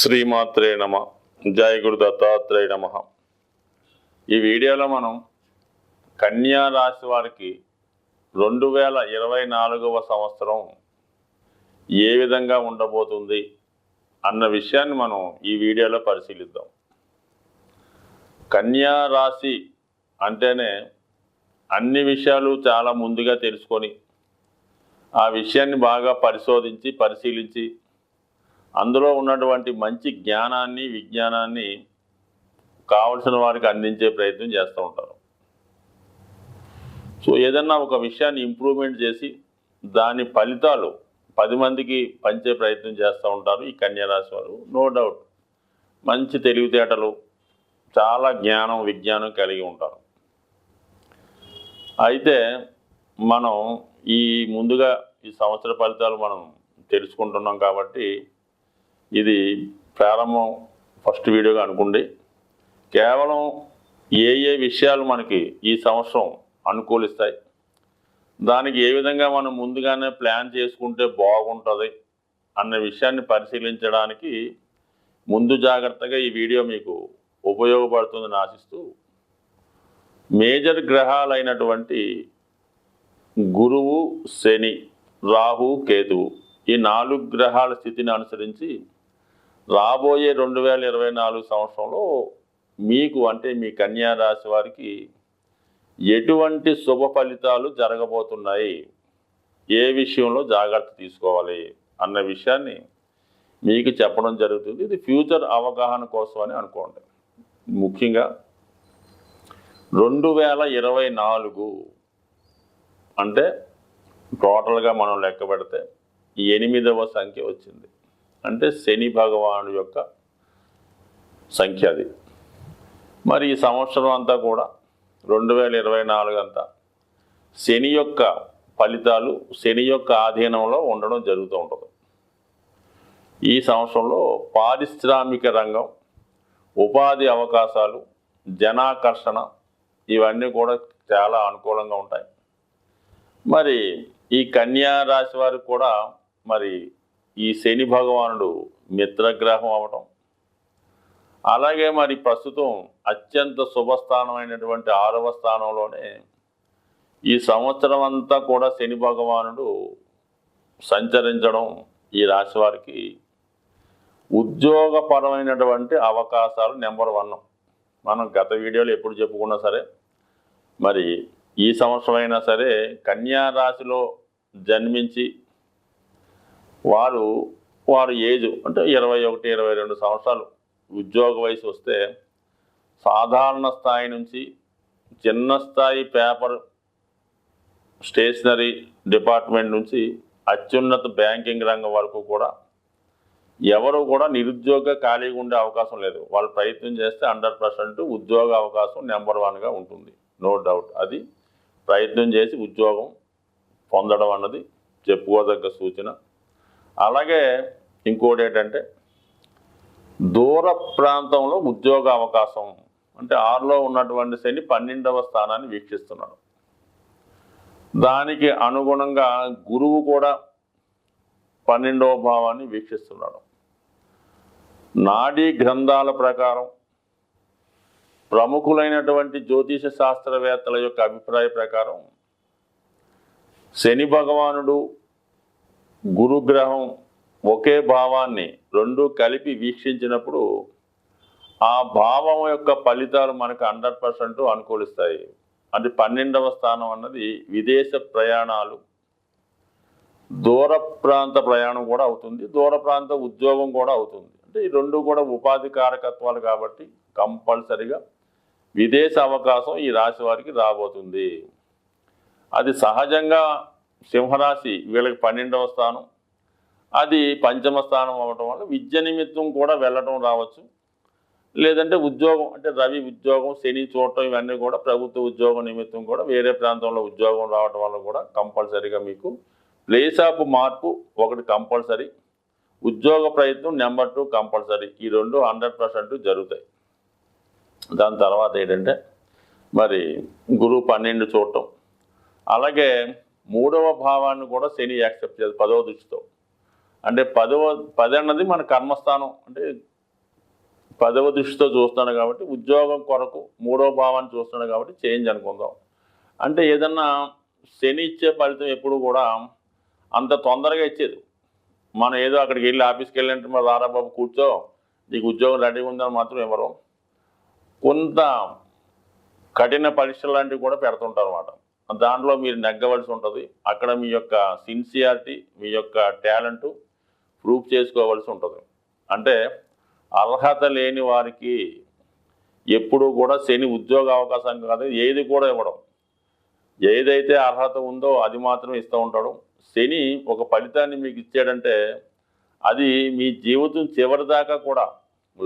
శ్రీమాత్రే నమ. జయ గురు దత్తాత్రేయ నమ. ఈ వీడియోలో మనం కన్యా రాశి వారికి రెండు వేల ఇరవై నాలుగవ సంవత్సరం ఏ విధంగా ఉండబోతుంది అన్న విషయాన్ని మనం ఈ వీడియోలో పరిశీలిద్దాం. కన్యా రాశి అంటేనే అన్ని విషయాలు చాలా ముందుగా తెలుసుకొని ఆ విషయాన్ని బాగా పరిశోధించి పరిశీలించి అందులో ఉన్నటువంటి మంచి జ్ఞానాన్ని విజ్ఞానాన్ని కావలసిన వారికి అందించే ప్రయత్నం చేస్తూ ఉంటారు. సో ఏదన్నా ఒక విషయాన్ని ఇంప్రూవ్మెంట్ చేసి దాని ఫలితాలు పది మందికి పంచే ప్రయత్నం చేస్తూ ఉంటారు ఈ కన్యారాశి వారు. No doubt. మంచి తెలివితేటలు చాలా జ్ఞానం విజ్ఞానం కలిగి ఉంటారు. అయితే మనం ఈ ముందుగా ఈ సంవత్సర ఫలితాలు మనం తెలుసుకుంటున్నాం కాబట్టి ఇది ప్రారంభం ఫస్ట్ వీడియోగా అనుకోండి కేవలం ఏ ఏ విషయాలు మనకి ఈ సంవత్సరం అనుకూలిస్తాయి దానికి ఏ విధంగా మనం ముందుగానే ప్లాన్ చేసుకుంటే బాగుంటుంది అన్న విషయాన్ని పరిశీలించడానికి ముందు జాగ్రత్తగా ఈ వీడియో మీకు ఉపయోగపడుతుందని ఆశిస్తూ మేజర్ గ్రహాలైనటువంటి గురువు శని రాహు కేతువు ఈ నాలుగు గ్రహాల స్థితిని అనుసరించి రాబోయే రెండు వేల ఇరవై నాలుగు సంవత్సరంలో మీకు అంటే మీ కన్యా రాశి వారికి ఎటువంటి శుభ ఫలితాలు జరగబోతున్నాయి? ఏ విషయంలో జాగ్రత్త తీసుకోవాలి? అన్న విషయాన్ని మీకు చెప్పడం జరుగుతుంది. ఇది ఫ్యూచర్ అవగాహన కోసం అని అనుకోండి. ముఖ్యంగా రెండు వేల ఇరవై నాలుగు అంటే టోటల్గా మనం లెక్క పెడితే ఎనిమిదవ సంఖ్య వచ్చింది. అంటే శని భగవానుడు యొక్క సంఖ్య అది. మరి ఈ సంవత్సరం అంతా కూడా రెండు వేల ఇరవై నాలుగు అంతా శని యొక్క ఫలితాలు శని యొక్క ఆధీనంలో ఉండడం జరుగుతూ ఉంటుంది. ఈ సంవత్సరంలో పారిశ్రామిక రంగం ఉపాధి అవకాశాలు జనాకర్షణ ఇవన్నీ కూడా చాలా అనుకూలంగా ఉంటాయి. మరి ఈ కన్యా రాశి వారికి కూడా మరి ఈ శని భగవానుడు మిత్రగ్రహం అవటం. అలాగే మరి ప్రస్తుతం అత్యంత శుభస్థానమైనటువంటి ఆరవ స్థానంలోనే ఈ సంవత్సరం అంతా కూడా శని భగవానుడు సంచరించడం ఈ రాశి వారికి ఉద్యోగపరమైనటువంటి అవకాశాలు నెంబర్ వన్. మనం గత వీడియోలో ఎప్పుడు చెప్పుకున్నా సరే మరి ఈ సంవత్సరం అయినా సరే కన్యా రాశిలో జన్మించి వారు వారు ఏజ్ అంటే ఇరవై ఒకటి ఇరవై రెండు సంవత్సరాలు ఉద్యోగ వయసు వస్తే సాధారణ స్థాయి నుంచి చిన్న స్థాయి పేపర్ స్టేషనరీ డిపార్ట్మెంట్ నుంచి అత్యున్నత బ్యాంకింగ్ రంగం వరకు కూడా ఎవరు కూడా నిరుద్యోగ ఖాళీగా ఉండే అవకాశం లేదు. వాళ్ళు ప్రయత్నం చేస్తే హండ్రెడ్ పర్సెంట్ ఉద్యోగ అవకాశం నెంబర్ వన్గా ఉంటుంది. No doubt. అది ప్రయత్నం చేసి ఉద్యోగం పొందడం అన్నది చెప్పుకోదగ్గ సూచన. అలాగే ఇంకోటి ఏంటంటే దూర ప్రాంతంలో ఉద్యోగ అవకాశం అంటే ఆరులో ఉన్నటువంటి శని పన్నెండవ స్థానాన్ని వీక్షిస్తున్నాడు. దానికి అనుగుణంగా గురువు కూడా పన్నెండవ భావాన్ని వీక్షిస్తున్నాడు. నాడీ గ్రంథాల ప్రకారం ప్రముఖులైనటువంటి జ్యోతిష శాస్త్రవేత్తల యొక్క అభిప్రాయ ప్రకారం శని భగవానుడు గురుగ్రహం ఒకే భావాన్ని రెండు కలిపి వీక్షించినప్పుడు ఆ భావం యొక్క ఫలితాలు మనకు హండ్రెడ్ పర్సెంట్ అనుకూలిస్తాయి. అంటే పన్నెండవ స్థానం అన్నది విదేశ ప్రయాణాలు. దూర ప్రాంత ప్రయాణం కూడా అవుతుంది. దూర ప్రాంత ఉద్యోగం కూడా అవుతుంది. అంటే ఈ రెండు కూడా ఉపాధి కారకత్వాలు కాబట్టి కంపల్సరిగా విదేశ అవకాశం ఈ రాశి వారికి రాబోతుంది. అది సహజంగా సింహరాశి వీళ్ళకి పన్నెండవ స్థానం. అది పంచమ స్థానం అవ్వటం వల్ల విద్య నిమిత్తం కూడా వెళ్ళటం రావచ్చు. లేదంటే ఉద్యోగం అంటే రవి ఉద్యోగం శని చూడటం ఇవన్నీ కూడా ప్రభుత్వ ఉద్యోగం నిమిత్తం కూడా వేరే ప్రాంతంలో ఉద్యోగం రావటం వల్ల కూడా కంపల్సరీగా మీకు ప్లేస్ ఆఫ్ మార్పు ఒకటి కంపల్సరీ. ఉద్యోగ ప్రయత్నం నెంబర్ టూ కంపల్సరీ. ఈ రెండు హండ్రెడ్ పర్సెంట్ జరుగుతాయి. దాని తర్వాత ఏంటంటే మరి గురువు పన్నెండు చూడటం. అలాగే మూడవ భావాన్ని కూడా శని యాక్సెప్ట్ చేయాలి పదవ దృష్టితో. అంటే పదవ పది అన్నది మన కర్మస్థానం. అంటే పదవ దృష్టితో చూస్తున్నాడు కాబట్టి ఉద్యోగం కొరకు మూడవ భావాన్ని చూస్తున్నాడు కాబట్టి చేంజ్ అనుకుందాం. అంటే ఏదన్నా శని ఇచ్చే ఫలితం ఎప్పుడు కూడా అంత తొందరగా ఇచ్చేది. మనం ఏదో అక్కడికి వెళ్ళి ఆఫీస్కి వెళ్ళినట్టు మరి రారా బాబు కూర్చో నీకు ఉద్యోగం రెడీగా ఉందని మాత్రం ఇవ్వరు కొంత కఠిన పరీక్షలు లాంటివి కూడా పెడుతుంటారు అన్నమాట. దాంట్లో మీరు నెగ్గవలసి ఉంటుంది. అక్కడ మీ యొక్క సిన్సియారిటీ మీ యొక్క టాలెంట్ ప్రూఫ్ చేసుకోవాల్సి ఉంటుంది. అంటే అర్హత లేని వారికి ఎప్పుడు కూడా శని ఉద్యోగ అవకాశం కాదు. ఏది కూడా ఇవ్వడం. ఏదైతే అర్హత ఉందో అది మాత్రం ఇస్తూ ఉంటాడు. శని ఒక ఫలితాన్ని మీకు ఇచ్చాడంటే అది మీ జీవితం చివరి దాకా కూడా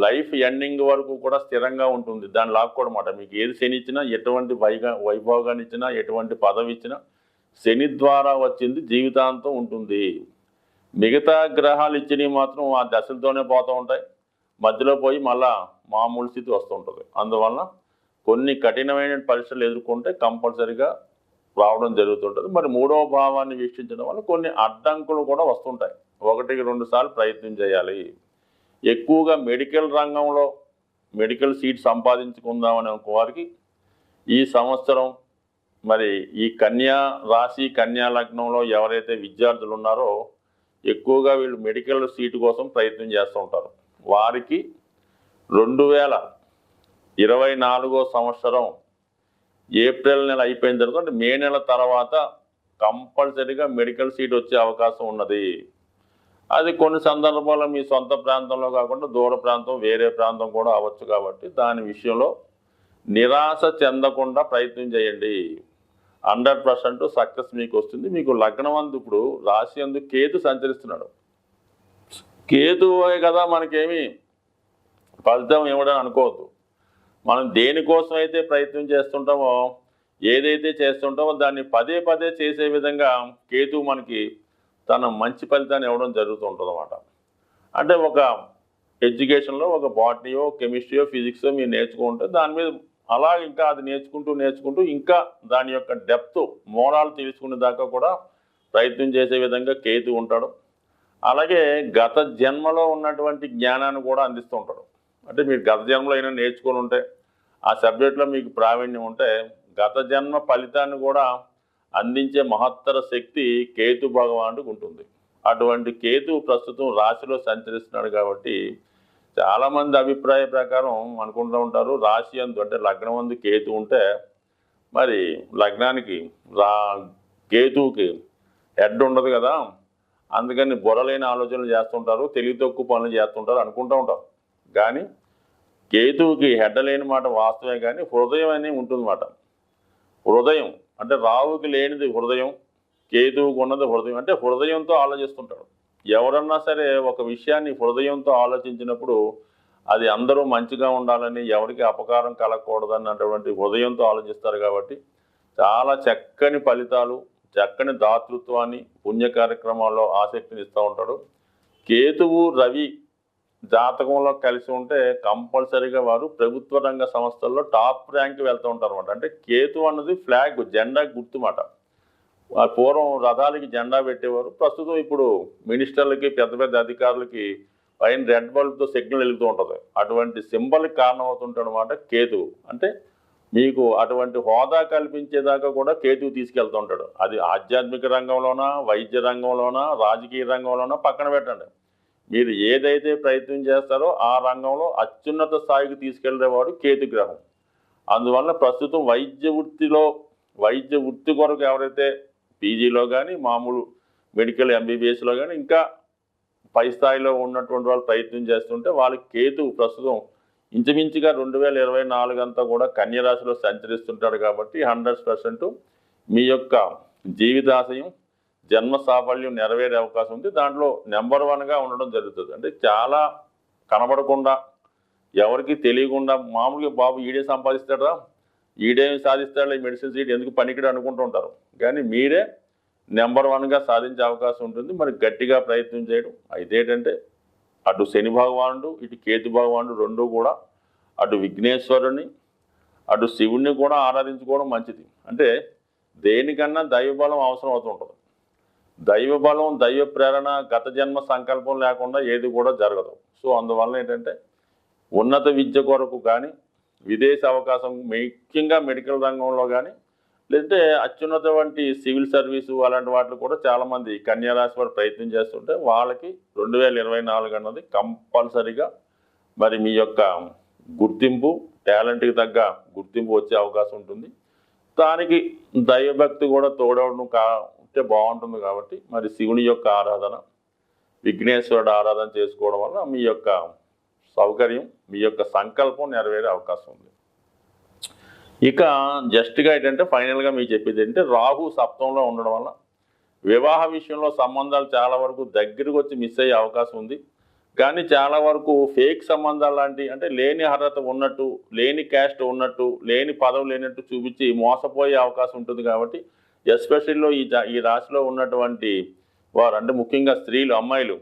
లైఫ్ ఎండింగ్ వరకు కూడా స్థిరంగా ఉంటుంది. దాన్ని లాక్కోడమాట. మీకు ఏది శని ఇచ్చినా ఎటువంటి వైగా వైభోగాన్ని ఇచ్చినా ఎటువంటి పదవి ఇచ్చినా శని ద్వారా వచ్చింది జీవితాంతం ఉంటుంది. మిగతా గ్రహాలు ఇచ్చినవి మాత్రం ఆ దశలతోనే పోతూ ఉంటాయి. మధ్యలో పోయి మళ్ళా మామూలు స్థితి వస్తుంటుంది అందువలన కొన్ని కఠినమైన పరీక్షలు ఎదుర్కొంటే కంపల్సరిగా రావడం జరుగుతుంటుంది. మరి మూడవ భావాన్ని వీక్షించడం వల్ల కొన్ని అడ్డంకులు కూడా వస్తుంటాయి. ఒకటికి రెండు సార్లు ప్రయత్నం చేయాలి. ఎక్కువగా మెడికల్ రంగంలో మెడికల్ సీట్ సంపాదించుకుందామని వారికి ఈ సంవత్సరం మరి ఈ కన్యా రాశి కన్యా లగ్నంలో ఎవరైతే విద్యార్థులు ఉన్నారో ఎక్కువగా వీళ్ళు మెడికల్ సీటు కోసం ప్రయత్నం చేస్తూ ఉంటారు. వారికి రెండు వేల ఇరవై నాలుగో సంవత్సరం ఏప్రిల్ నెల అయిపోయిన తర్వాత అంటే మే నెల తర్వాత కంపల్సరీగా మెడికల్ సీట్ వచ్చే అవకాశం ఉన్నది. అది కొన్ని సందర్భాల్లో మీ సొంత ప్రాంతంలో కాకుండా దూర ప్రాంతం వేరే ప్రాంతం కూడా అవ్వచ్చు కాబట్టి దాని విషయంలో నిరాశ చెందకుండా ప్రయత్నం చేయండి. హండ్రెడ్ పర్సెంట్ సక్సెస్ మీకు వస్తుంది. మీకు లగ్నం అందు ఇప్పుడు రాశి అందు కేతు సంచరిస్తున్నాడు. కేతు కదా మనకేమి ఫలితం ఇవ్వడం అనుకోవద్దు. మనం దేనికోసం అయితే ప్రయత్నం చేస్తుంటామో ఏదైతే చేస్తుంటామో దాన్ని పదే పదే చేసే విధంగా కేతు మనకి తన మంచి ఫలితాన్ని ఇవ్వడం జరుగుతూ ఉంటుంది అంటే ఒక ఎడ్యుకేషన్లో ఒక బాటనీయో కెమిస్ట్రీయో ఫిజిక్సో మీరు నేర్చుకుంటే దాని మీద అలా ఇంకా అది నేర్చుకుంటూ నేర్చుకుంటూ ఇంకా దాని యొక్క డెప్త్ మోరాలు తెలుసుకునే దాకా కూడా ప్రయత్నం చేసే విధంగా కేతు ఉంటాడు. అలాగే గత జన్మలో ఉన్నటువంటి జ్ఞానాన్ని కూడా అందిస్తూ ఉంటాడు. అంటే మీరు గత జన్మలో అయినా నేర్చుకొని ఉంటే ఆ సబ్జెక్ట్లో మీకు ప్రావీణ్యం ఉంటే గత జన్మ ఫలితాన్ని కూడా అందించే మహత్తర శక్తి కేతు భగవానుడికి ఉంటుంది అటువంటి కేతు ప్రస్తుతం రాశిలో సంచరిస్తున్నాడు కాబట్టి చాలామంది అభిప్రాయ ప్రకారం అనుకుంటూ ఉంటారు రాశి అందు అంటే లగ్నం అందు కేతు ఉంటే మరి లగ్నానికి రా కేతువుకి హెడ్ ఉండదు కదా. అందుకని బుర్రలేని ఆలోచనలు చేస్తుంటారు తెలివి తక్కువ పనులు చేస్తుంటారు అనుకుంటూ ఉంటారు. కానీ కేతువుకి హెడ్ లేని మాట వాస్తవే కానీ హృదయం అనేది ఉంటుందన్నమాట. హృదయం అంటే రావుకి లేనిది హృదయం కేతువుకు ఉన్నది హృదయం అంటే హృదయంతో ఆలోచిస్తుంటాడు. ఎవరన్నా సరే ఒక విషయాన్ని హృదయంతో ఆలోచించినప్పుడు అది అందరూ మంచిగా ఉండాలని ఎవరికి అపకారం కలగకూడదన్నటువంటి హృదయంతో ఆలోచిస్తారు కాబట్టి చాలా చక్కని ఫలితాలు చక్కని దాతృత్వాన్ని పుణ్య కార్యక్రమాల్లో ఆసక్తిని ఇస్తూ ఉంటాడు. కేతువు రవి జాతకంలో కలిసి ఉంటే కంపల్సరీగా వారు ప్రభుత్వ రంగ సంస్థల్లో టాప్ ర్యాంక్ వెళ్తూ ఉంటారు అనమాట అంటే కేతు అన్నది ఫ్లాగ్ జెండా గుర్తుమాట. పూర్వం రథాలకి జెండా పెట్టేవారు. ప్రస్తుతం ఇప్పుడు మినిస్టర్లకి పెద్ద పెద్ద అధికారులకి పైన రెడ్ బల్బ్తో సిగ్నల్ వెలుగుతూ ఉంటుంది. అటువంటి సింబల్కి కారణమవుతుంటాడనమాట కేతు. అంటే మీకు అటువంటి హోదా కల్పించేదాకా కూడా కేతువు తీసుకెళ్తూ ఉంటాడు. అది ఆధ్యాత్మిక రంగంలోనా వైద్య రంగంలోనా రాజకీయ రంగంలోనా పక్కన పెట్టండి. మీరు ఏదైతే ప్రయత్నం చేస్తారో ఆ రంగంలో అత్యున్నత స్థాయికి తీసుకెళ్ళేవాడు కేతు గ్రహం. అందువల్ల ప్రస్తుతం వైద్య వృత్తిలో వైద్య వృత్తి కొరకు ఎవరైతే పీజీలో కానీ మామూలు మెడికల్ ఎంబీబీఎస్లో కానీ ఇంకా పై స్థాయిలో ఉన్నటువంటి వాళ్ళు ప్రయత్నం చేస్తుంటే వాళ్ళ కేతు ప్రస్తుతం ఇంచుమించుగా రెండు వేల ఇరవై నాలుగు అంతా కూడా కన్యరాశిలో సంచరిస్తుంటాడు కాబట్టి హండ్రెడ్ పర్సెంట్ మీ యొక్క జీవితాశయం జన్మ సాఫల్యం నెరవేరే అవకాశం ఉంది. దాంట్లో నెంబర్ వన్గా ఉండడం జరుగుతుంది. అంటే చాలా కనబడకుండా ఎవరికి తెలియకుండా మామూలుగా బాబు ఈడే సంపాదిస్తాడా? ఈడేమి సాధిస్తాడు ఈ మెడిసిన్స్ ఈడు ఎందుకు పనికిడు అనుకుంటూ ఉంటారు. కానీ మీరే నెంబర్ వన్గా సాధించే అవకాశం ఉంటుంది. మరి గట్టిగా ప్రయత్నం చేయడం. అయితే ఏంటంటే అటు శని భగవానుడు ఇటు కేతు భగవానుడు రెండు కూడా అటు విఘ్నేశ్వరుని అటు శివుణ్ణి కూడా ఆరాధించుకోవడం మంచిది. అంటే దేనికన్నా దైవబలం అవసరం అవుతుంటుంది దైవ బలం దైవ ప్రేరణ గత జన్మ సంకల్పం లేకుండా ఏది కూడా జరగదు. సో అందువల్ల ఏంటంటే ఉన్నత విద్య కొరకు కానీ విదేశ అవకాశం ముఖ్యంగా మెడికల్ రంగంలో కానీ లేదంటే అత్యున్నత వంటి సివిల్ సర్వీసు అలాంటి వాటిలో కూడా చాలామంది కన్యారాశి వారు ప్రయత్నం చేస్తుంటే వాళ్ళకి రెండు వేల ఇరవై నాలుగు అన్నది కంపల్సరీగా మరి మీ యొక్క గుర్తింపు టాలెంట్కి తగ్గ గుర్తింపు వచ్చే అవకాశం ఉంటుంది. దానికి దైవభక్తి కూడా తోడవడం కా ఉంటే బాగుంటుంది కాబట్టి మరి శివుని యొక్క ఆరాధన విఘ్నేశ్వరుడు ఆరాధన చేసుకోవడం వల్ల మీ యొక్క సౌకర్యం మీ యొక్క సంకల్పం నెరవేరే అవకాశం ఉంది. ఇక జస్ట్గా ఏంటంటే ఫైనల్గా మీకు చెప్పేది ఏంటంటే రాహు సప్తంలో ఉండడం వల్ల వివాహ విషయంలో సంబంధాలు చాలా వరకు దగ్గరకు వచ్చి మిస్ అయ్యే అవకాశం ఉంది. కానీ చాలా వరకు ఫేక్ సంబంధాలు లాంటి అంటే లేని అర్హత ఉన్నట్టు లేని క్యాస్ట్ ఉన్నట్టు లేని పదవి లేనట్టు చూపించి మోసపోయే అవకాశం ఉంటుంది కాబట్టి ఎస్పెషల్లో ఈ జా ఈ రాశిలో ఉన్నటువంటి వారు అంటే ముఖ్యంగా స్త్రీలు అమ్మాయిలు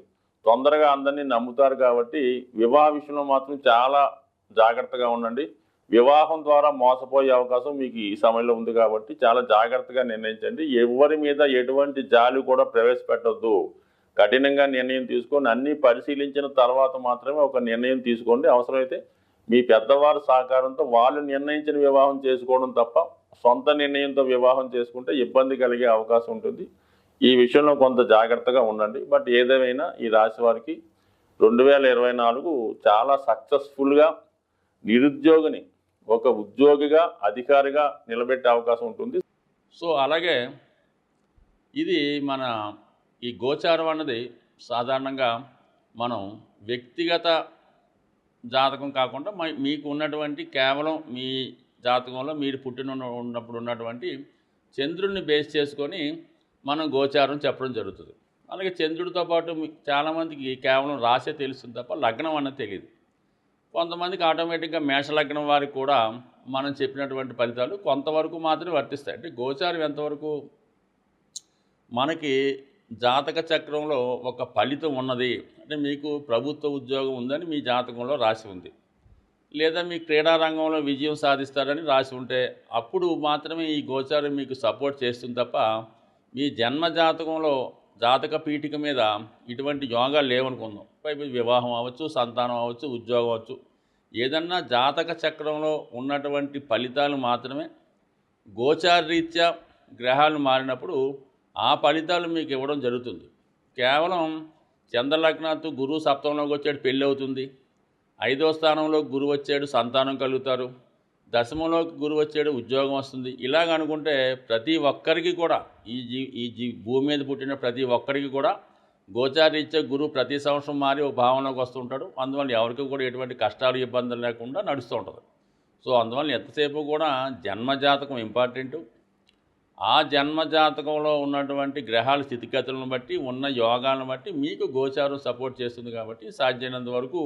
తొందరగా అందరినీ నమ్ముతారు కాబట్టి వివాహ విషయంలో మాత్రం చాలా జాగ్రత్తగా ఉండండి. వివాహం ద్వారా మోసపోయే అవకాశం మీకు ఈ సమయంలో ఉంది కాబట్టి చాలా జాగ్రత్తగా నిర్ణయించండి. ఎవరి మీద ఎటువంటి జాలి కూడా ప్రవేశపెట్టొద్దు. కఠినంగా నిర్ణయం తీసుకొని అన్నీ పరిశీలించిన తర్వాత మాత్రమే ఒక నిర్ణయం తీసుకోండి. అవసరమైతే మీ పెద్దవారి సహకారంతో వాళ్ళు నిర్ణయించిన వివాహం చేసుకోవడం తప్ప సొంత నిర్ణయంతో వివాహం చేసుకుంటే ఇబ్బంది కలిగే అవకాశం ఉంటుంది. ఈ విషయంలో కొంత జాగ్రత్తగా ఉండండి. బట్ ఏదేమైనా ఈ రాశి వారికి రెండు వేల ఇరవై నాలుగు చాలా సక్సెస్ఫుల్గా నిరుద్యోగిని ఒక ఉద్యోగిగా అధికారిగా నిలబెట్టే అవకాశం ఉంటుంది. సో అలాగే ఇది మన ఈ గోచారం అన్నది సాధారణంగా మనం వ్యక్తిగత జాతకం కాకుండా మ- మీకు ఉన్నటువంటి కేవలం మీ జాతకంలో మీరు పుట్టిన ఉన్నప్పుడు ఉన్నటువంటి చంద్రుడిని బేస్ చేసుకొని మనం గోచారం చెప్పడం జరుగుతుంది. అలాగే చంద్రుడితో పాటు చాలామందికి కేవలం రాసే తెలుస్తుంది తప్ప లగ్నం అన్నది తెలియదు కొంతమందికి ఆటోమేటిక్గా మేషలగ్నం వారికి కూడా మనం చెప్పినటువంటి ఫలితాలు కొంతవరకు మాత్రమే వర్తిస్తాయి. అంటే గోచారం ఎంతవరకు మనకి జాతక చక్రంలో ఒక ఫలితం ఉన్నది. అంటే మీకు ప్రభుత్వ ఉద్యోగం ఉందని మీ జాతకంలో రాసి ఉంది. లేదా మీ క్రీడా రంగంలో విజయం సాధిస్తారని రాసి ఉంటే అప్పుడు మాత్రమే ఈ గోచారం మీకు సపోర్ట్ చేస్తుంది తప్ప మీ జన్మ జాతకంలో జాతక పీఠిక మీద ఇటువంటి యోగాలు లేవనుకుందాం. పైపు వివాహం అవ్వచ్చు సంతానం అవ్వచ్చు ఉద్యోగం అవ్వచ్చు. ఏదన్నా జాతక చక్రంలో ఉన్నటువంటి ఫలితాలు మాత్రమే గోచారరీత్యా గ్రహాలు మారినప్పుడు ఆ ఫలితాలు మీకు ఇవ్వడం జరుగుతుంది. కేవలం చంద్రలగ్నాత్తు గురువు సప్తంలోకి వచ్చాడు పెళ్ళి అవుతుంది. ఐదో స్థానంలో గురువు వచ్చాడు సంతానం కలుగుతారు. దశమంలోకి గురువు వచ్చాడు ఉద్యోగం వస్తుంది. ఇలాగ అనుకుంటే ప్రతి ఒక్కరికి కూడా ఈ జీ ఈ జీ భూమి మీద పుట్టిన ప్రతి ఒక్కరికి కూడా గోచారీత్యా గురువు ప్రతి సంవత్సరం మారి ఒక భావనలోకి వస్తుంటాడు అందువల్ల ఎవరికి కూడా ఎటువంటి కష్టాలు ఇబ్బందులు లేకుండా నడుస్తూ ఉంటుంది. సో అందువల్ల ఎంతసేపు కూడా జన్మజాతకం ఇంపార్టెంటు. ఆ జన్మజాతకంలో ఉన్నటువంటి గ్రహాల స్థితిగతులను బట్టి ఉన్న యోగాలను బట్టి మీకు గోచారం సపోర్ట్ చేస్తుంది కాబట్టి సాధ్యమైనంత వరకు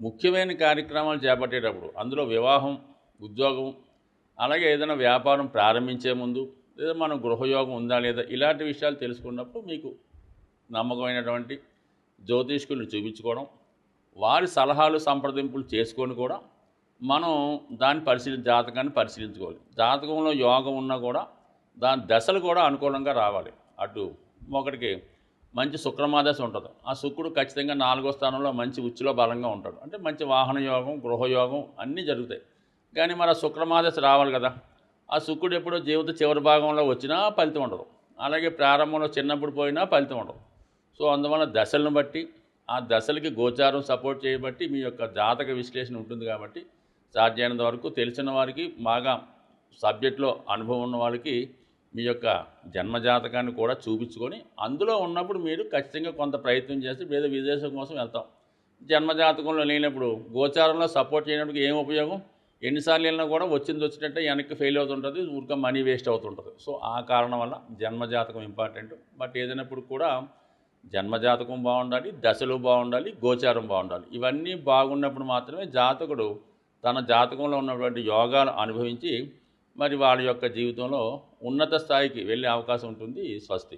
ముఖ్యమైన కార్యక్రమాలు చేపట్టేటప్పుడు అందులో వివాహం ఉద్యోగం అలాగే ఏదైనా వ్యాపారం ప్రారంభించే ముందు లేదా మనం గృహయోగం ఉందా లేదా ఇలాంటి విషయాలు తెలుసుకున్నప్పుడు మీకు నమ్మకమైనటువంటి జ్యోతిష్కుల్ని చూపించుకోవడం వారి సలహాలు సంప్రదింపులు చేసుకొని కూడా మనం దాన్ని పరిశీలి జాతకాన్ని పరిశీలించుకోవాలి. జాతకంలో యోగం ఉన్నా కూడా దాని దశలు కూడా అనుకూలంగా రావాలి. అటు ఒకటికి మంచి శుక్రమాదశ ఉంటుంది. ఆ శుక్రుడు ఖచ్చితంగా నాలుగో స్థానంలో మంచి ఉచ్చులో బలంగా ఉంటాడు. అంటే మంచి వాహన యోగం గృహయోగం అన్నీ జరుగుతాయి. కానీ మరి ఆ శుక్రమాదశ రావాలి కదా. ఆ శుక్రుడు ఎప్పుడో జీవిత చివరి భాగంలో వచ్చినా ఫలితం ఉండదు. అలాగే ప్రారంభంలో చిన్నప్పుడు పోయినా ఫలితం ఉండదు. సో అందువల్ల దశలను బట్టి ఆ దశలకి గోచారం సపోర్ట్ చేయబట్టి మీ యొక్క జాతక విశ్లేషణ ఉంటుంది కాబట్టి సాధ్యమైనంత వరకు తెలిసిన వారికి బాగా సబ్జెక్ట్లో అనుభవం ఉన్న వాళ్ళకి మీ యొక్క జన్మజాతకాన్ని కూడా చూపించుకొని అందులో ఉన్నప్పుడు మీరు ఖచ్చితంగా కొంత ప్రయత్నం చేసి వేరే విదేశం కోసం వెళ్తాం. జన్మజాతకంలో లేనప్పుడు గోచారంలో సపోర్ట్ చేయడానికి ఏం ఉపయోగం? ఎన్నిసార్లు వెళ్ళినా కూడా వచ్చింది వచ్చినట్టే వెనక్కి ఫెయిల్ అవుతుంటుంది ఊరికే మనీ వేస్ట్ అవుతుంటుంది. సో ఆ కారణం వల్ల జన్మజాతకం ఇంపార్టెంట్ బట్ ఏదైనప్పుడు కూడా జన్మజాతకం బాగుండాలి దశలు బాగుండాలి గోచారం బాగుండాలి. ఇవన్నీ బాగున్నప్పుడు మాత్రమే జాతకుడు తన జాతకంలో ఉన్నటువంటి యోగాలు అనుభవించి మరి వాళ్ళ యొక్క జీవితంలో ఉన్నత స్థాయికి వెళ్ళే అవకాశం ఉంటుంది స్వస్తి.